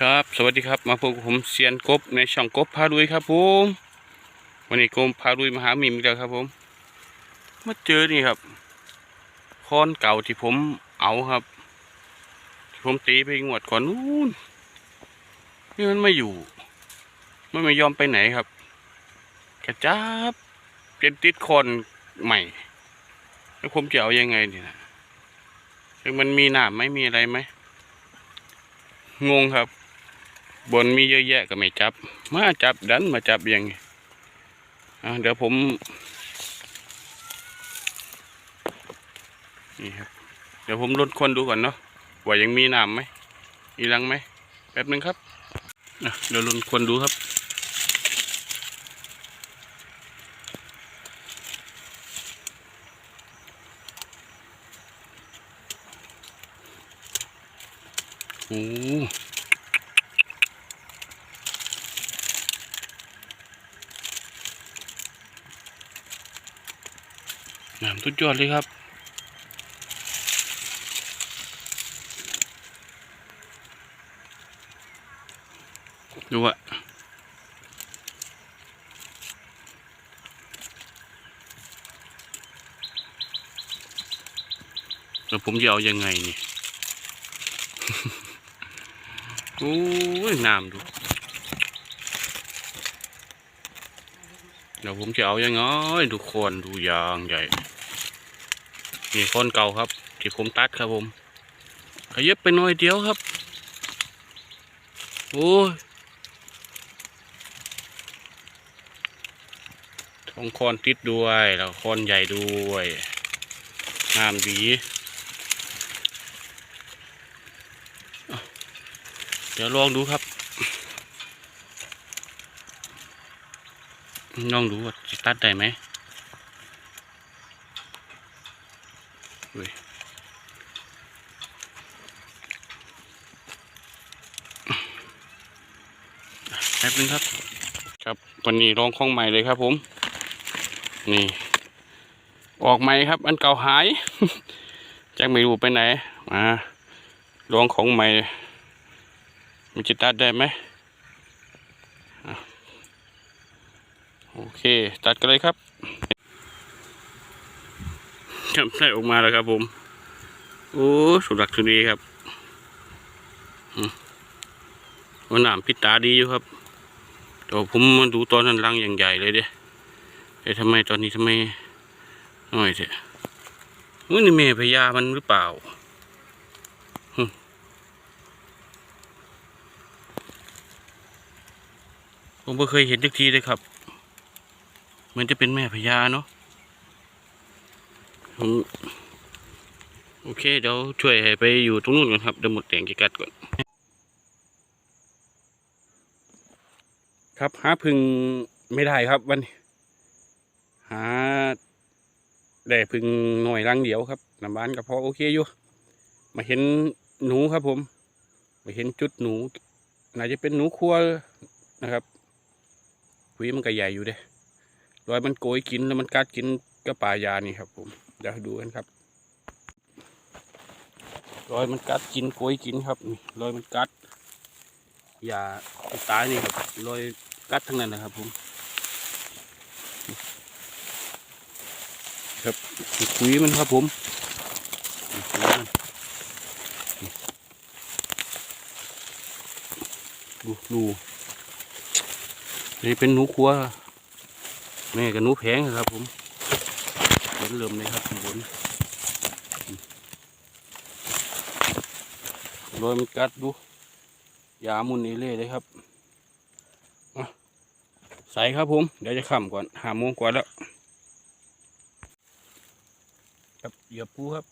ครับ สวัสดีครับ มาพบกับผมเซียนกบในช่องกบพาดุยครับผม วันนี้กบพาดุยมาหาหมิมอีกแล้วครับผม มาเจอนี่ครับค้อนเก่าที่ผมเอาครับที่ผมตีไปงวดก่อนนู้นนี่มันไม่อยู่มันไม่ยอมไปไหนครับกระจับเป็นติดคอนใหม่ แล้วผมจะเอายังไงนี่นะมันมีหนามไหมมีอะไรไหมงงครับ บนมีเยอะแยะก็ไม่จับ มาจับดันมาจับอยังไงอะเดี๋ยวผมนี่ครับเดี๋ยวผมลดคนดูก่อนเนาะว่ายังมีน้ำไหมมีรังไหมแป๊บนึงครับเดี๋ยวลดคนดูครับโอ้ น้ำทุดยอดเลยครับ ดูอะแล้วผมจะเอายังไงนี่โอ้ยน้ำดูเดี๋ยวผมจะเอายังไงทุกคนดูยางใหญ่ นี่คนเก่าครับ ที่ผมตัดครับผม ขยับไปหน่อยเดียวครับ โอ้ยทองคอนติดด้วยแล้วคอนใหญ่ด้วยงามดีเดี๋ยวลองดูครับ ลองดูว่าตัดได้ไหม แป๊บนึงครับ ครับวันนี้ลองของใหม่เลยครับ ผม นี่ ออกใหม่ครับ อันเก่าหายจักไม่รู้ไปไหนมาลองของใหม่มันจะตัดได้ไหมโอเค ตัดกันเลยครับครับได้ออกมาแล้วครับผม โอ้สุดักสุดีครับอืมวันหนามพิตาดีอยู่ครับ แต่ว่าผมมาดูตอนนั้นรังอย่างใหญ่เลยเด้แต่ทำไมตอนนี้ทำไมน้อยเถอะว่านี่เมพญามันหรือเปล่าผมไม่เคยเห็นสักทีเลยครับ มันจะเป็นแม่พญาเนาะผมโอเค เดี๋ยวช่วยให้ไปอยู่ตรงนู้นก่อนครับเดี๋ยวหมดแรงกิกัดก่อน ครับหาพึ่งไม่ได้ครับวันนี้หาได้พึ่งหน่อยรังเดียวครับน้ำบ้านก็พอโอเคอยู่ มาเห็นหนูครับผม มาเห็นจุดหนูน่าจะเป็นหนูครัวนะครับหวีมันก็ใหญ่อยู่เด้รอยมันโกยกินแล้วมันกัดกินก็ปลายานี่ครับ ผมเดี๋ยวดูกันครับรอยมันกัดกินโกยกินครับรอยมันกัด ยาตายนี่ครับรอยกัดทั้งนั้นนะครับผมครับคุยมันครับผมคุยมันดูดูนี่เป็นหนูครัวแม่กับหนูแพงครับผมเริ่มเริ่มเลยครับข้างบนรอยมันกัดดู ยามุนเอเล่เลยครับใส่ครับผม เดี๋ยวจะข้าก่อนห้าโมงกว่าแล้วครับเหยียบปูครับ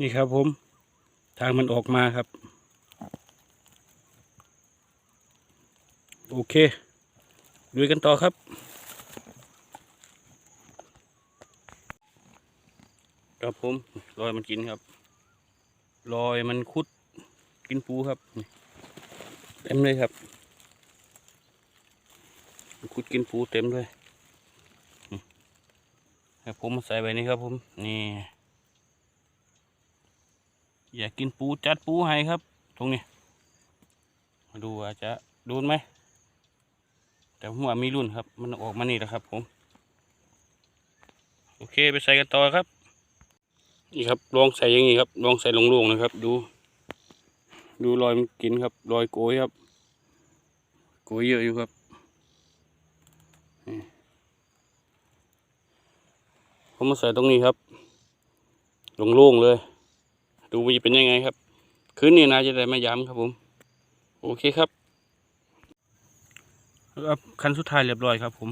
นี่ครับผม ทางมันออกมาครับ โอเคดูกันต่อครับ ครับผมรอยมันกินครับรอยมันคุดกินปูครับเต็มเลยครับคุดกินปูเต็มเลยนี่ให้ผมมาใส่ไว้นี่ครับผมนี่ อยากกินปูจัดปูให้ครับ ตรงนี้ มาดูว่าจะโดนไหม แต่ผมว่ามีรุ่นครับ มันออกมานี่แหละครับ ผม โอเคไปใส่กันต่อครับ นี่ครับลองใส่อย่างนี้ครับลองใส่ลงๆนะครับ ดู ดูรอยมันกินครับ รอยโกยครับ โกยเยอะอยู่ครับผมมาใส่ตรงนี้ครับโล่งๆเลย ดูว่าจะเป็นยังไงครับ คืนนี้นาจะได้ไม่ย้ำครับผม โอเคครับครับคันสุดท้ายเรียบร้อยครับ ผม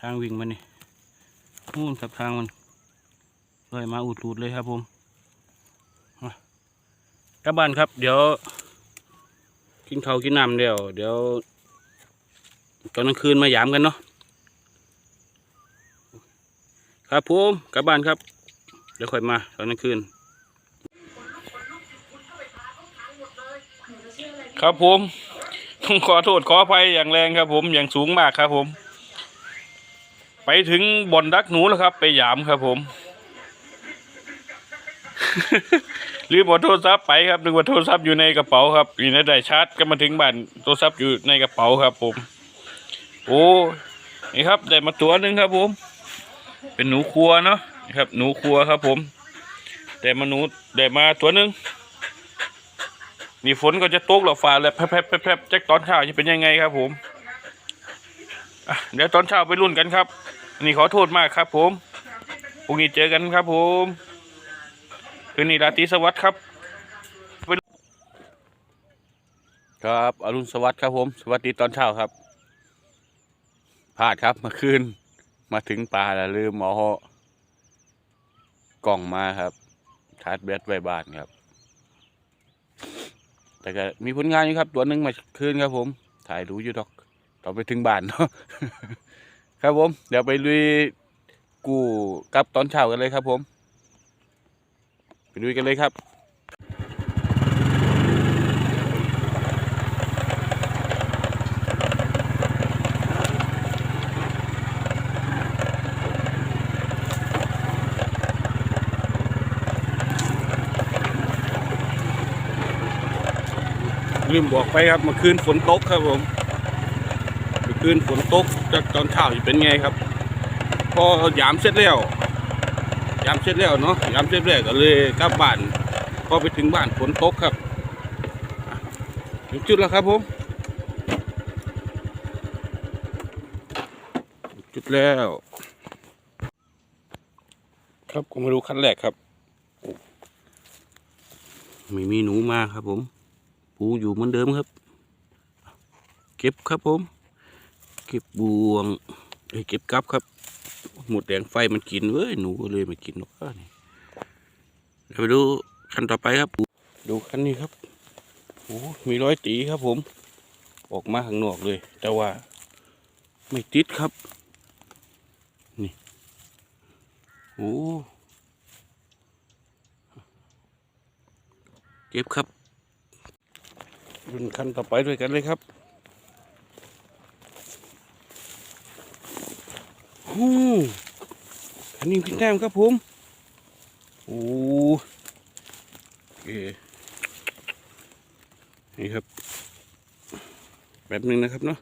ทางวิ่งมันนี่นู่นครับทางมันเลยมาอุดรูดเลยครับผมกลับบ้านครับ เดี๋ยว กินข้าวกินน้ำเดี๋ยวเดี๋ยวตอนกลางคืนมาย้ำกันเนาะครับผมกลับบ้านครับ เดี๋ยวค่อยมาตอนกลางคืน ครับผมต้องขอโทษขออภัยอย่างแรงครับ ผมอย่างสูงมากครับผม ไปถึงบ่อนดักหนูแล้วครับ ไปหยามครับผมลืมบอโทรศัพท์ไปครับนึกว่าโทรศัพท์อยู่ในกระเป๋าครับอยู่ในได้ชาร์จก็มาถึงบ้านโทรศัพท์อยู่ในกระเป๋าครับ ผม โอ้นี่ครับได้มาตัวหนึ่งครับ ผม เป็นหนูครัวเนาะครับ หนูครัวครับ ผมได้มาหนูได้มาตัวหนึ่ง นี่ฝนก็จะตกหรอฟ้าแล้วแพรบๆแพรบๆแจ็คตอนเช้าจะเป็นยังไงครับผมเดี๋ยวตอนเช้าไปรุ่นกันครับ นี่ขอโทษมากครับ ผมพรุ่งนี้เจอกันครับ ผมคืนนี้ราตรีสวัสดิ์ครับครับอรุณสวัสดิ์ครับผม สวัสดีตอนเช้าครับพลาดครับเมื่อคืนมาถึงป่าแล้วลืมหมอกล่องมาครับชาร์จแบตไว้บ้านครับ แต่ก็มีผลงานอยู่ครับ ตัวหนึ่งมาคืนครับผม ถ่ายรู้อยู่ดอกต่อนไปถึงบ้านเนาะครับผม เดี๋ยวไปลุยกูกับตอนเช้ากันเลยครับผม ไปลุยกันเลยครับ บอกไปครับเมื่อคืนฝนตกครับผมเมื่อคืนฝนตกจากตอนเช้าจะเป็นไงครับ พอยามเสร็จแล้วยามเสร็จแล้วเนาะยามเสร็จแล้วก็เลยกลับบ้านพอไปถึงบ้านฝนตกครับจุดแล้วครับผมจุดแล้ว ครับก็มาดูขั้นแรกครับ ไม่มีหนูมาครับผม ปูอยู่เหมือนเดิมครับ เก็บครับผม เก็บบวงเอ้เก็บกับครับ หมดแดงไฟมันกินเว้ยหนูก็เลยไม่กินหรอกนี่เดี๋ยวไปดูขั้นต่อไปครับ ดูขั้นนี้ครับโอ้มีร้อยตีครับผม ออกมาข้างนอกเลย แต่ว่าไม่ติดครับ นี่โอ้เก็บครับ รุ่นขั้นต่อไปด้วยกันเลยครับโอ้คันนี้พี่แต้มครับผมโอ้โอเคนี่ครับแบบหนึ่งนะครับเนาะ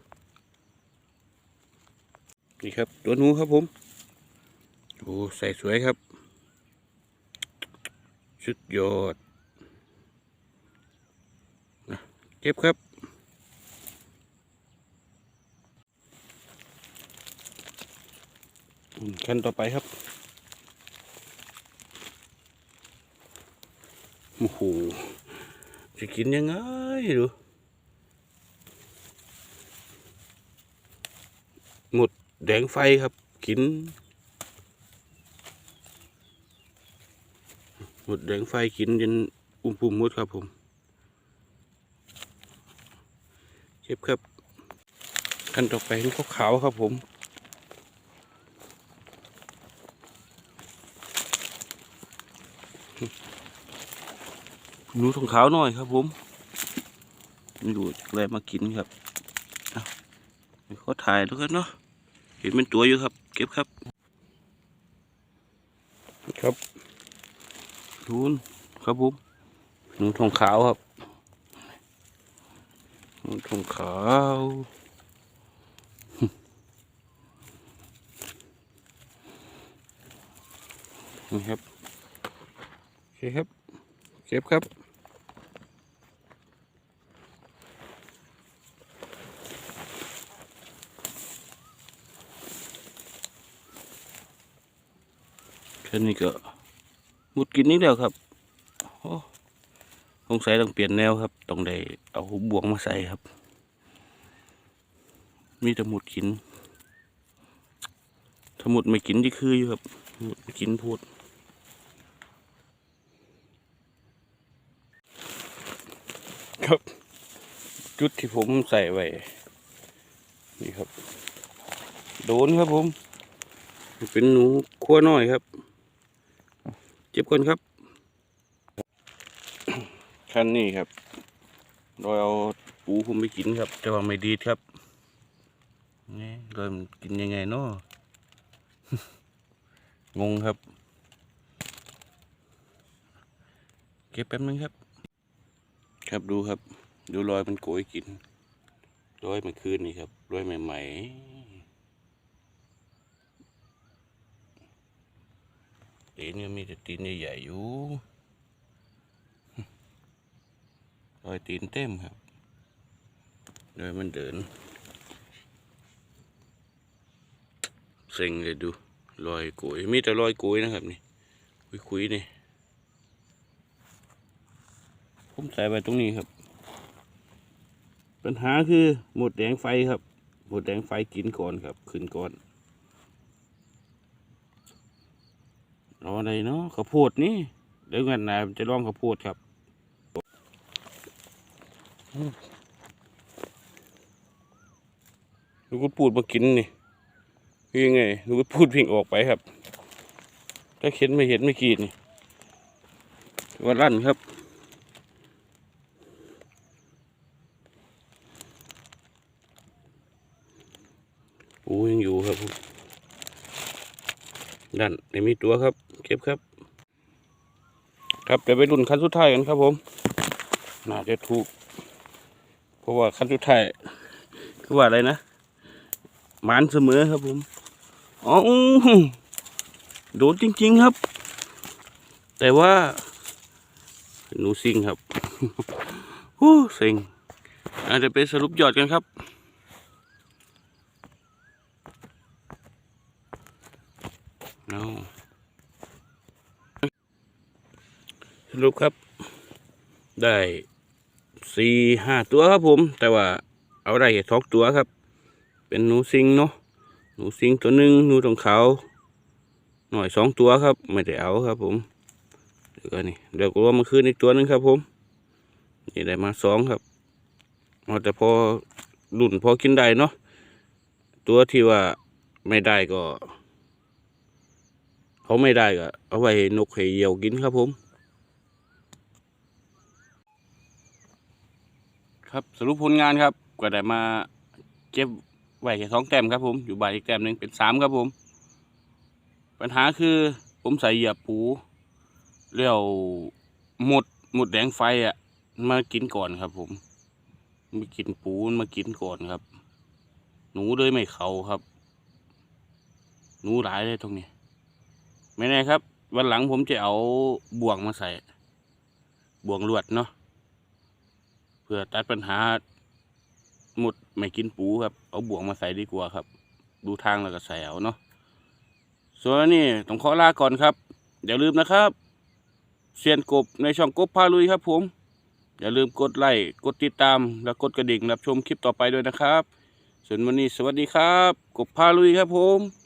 นี่ครับ ตัวหนูครับผมโอ้ใส่สวยครับสุดยอด เก็บครับอืมขั้นต่อไปครับโอ้โหจะกินยังไงดูหมดแดงไฟครับ กิน หมดแดงไฟกินจนอุ้มปุ่มหมดครับผม เก็บครับขั้นต่อไปนี่ขาวครับผมหนูทองขาวหน่อยครับผมไม่รู้จะอะไรมากินครับเขาถ่ายแล้วกันเนาะเห็นเป็นตัวอยู่ครับ เก็บครับ ครับนูนครับผมหนูทองขาวครับ นทองขาวนี่ครับโอเคครับ เก็บครับแค่นี้ก็มุดกินนิดเดียวครับ สงสัยต้องเปลี่ยนแนวครับ ต้องได้เอาบ่วงมาใส่ครับ มีต่หมุดกินถ้าหมุดไม่กินที่คืออยู่ครับหมุดกินพูดครับ จุดที่ผมใส่ไว้ นี่ครับ โดนครับผม เป็นหนูขั้วน้อยครับ เจ็บคนครับ คันนี้ครับโดยเอาปูผมไปกินครับ แต่ว่าไม่ดีครับนี่โดยมันกินยังไงเนาะงงครับ เก็บแป๊บนึงครับ ครับดูครับ ดูรอยมันโกยกินรอยเมื่อคืนนี่ครับรอยใหม่ๆตีนก็มีแต่ตีนใหญ่ๆอยู่ รอยตีนเต็มครับโดยมันเดินเซ็งเลยดูรอยกุยมีแต่รอยกุยนะครับนี่คุยๆนี่ผมใส่ไปตรงนี้ครับ ปัญหาคือหมดแดงไฟครับ หมดแดงไฟกินก่อนครับ ขึ้นก่อนเออะไรเนาะข้าวโพดนี่เดี๋ยวกันนะจะลองข้าวโพดครับ ลูกก็พูดมากินนี่คือยังไงลูกก็พูดพ่งออกไปครับ ถ้าเห็นไม่เห็นไม่กีดนี่ว่าลั่นครับปูยังอยู่ครับดันไม่มีตัวครับ เก็บครับ ครับเดี๋ยวไปรุ่นคันสุดท้ายกันครับผม น่าจะถูก เพราะว่าคันสุดท้ายคือว่าอะไรนะหมานเสมอครับผมอ๋อโดนจริง ๆครับ แต่ว่าหนูซิงครับฮู้เซ็งอาจจะไปสรุปยอดกันครับเอาสรุปครับ ได้ สี่ห้าตัวครับผม แต่ว่าเอาได้แค่สองตัวครับ เป็นหนูซิงเนาะหนูซิงตัวหนึ่งหนูตรงเขาหน่อยสองตัวครับ ไม่ได้เอาครับ ผมเดี๋ยวนี่เดี๋ยวก็ว่ามันคืนอีกตัวหนึงครับ ผมนี่ได้มาสองครับเอาแต่พอรุ่นพอกินได้เนาะตัวที่ว่าไม่ได้ก็ เขาไม่ได้ก็เอาไว้นกเหยี่ยวกินครับผม ครับ สรุปผลงานครับก็ได้มาเก็บไว้แค่สองแต้มครับผมอยู่บายอีกแต้มหนึ่งเป็นสามครับผม ปัญหาคือผมใส่เหยียบปูแล้วหมดหมดแดงไฟอะมากินก่อนครับ ผมมากินปูมันมากินก่อนครับ หนูเลยไม่เขาครับ หนูหลายเลยตรงนี้ ไม่แน่ครับ วันหลังผมจะเอาบ่วงมาใส่ บ่วงลวดเนาะ เพื่อตัดปัญหาหมดไม่กินปูครับ เอาบ่วงมาใส่ดีกว่าครับ ดูทางแล้วก็ใส่เอาเนาะส่วนนนี้ต้องขอลาก่อนครับ อย่าลืมนะครับเซียนกบในช่องกบพาลุยครับผม อย่าลืมกดไลค์กดติดตาม และกดกระดิ่งรับชมคลิปต่อไปด้วยนะครับ ส่วนวันนี้สวัสดีครับ กบพาลุยครับผม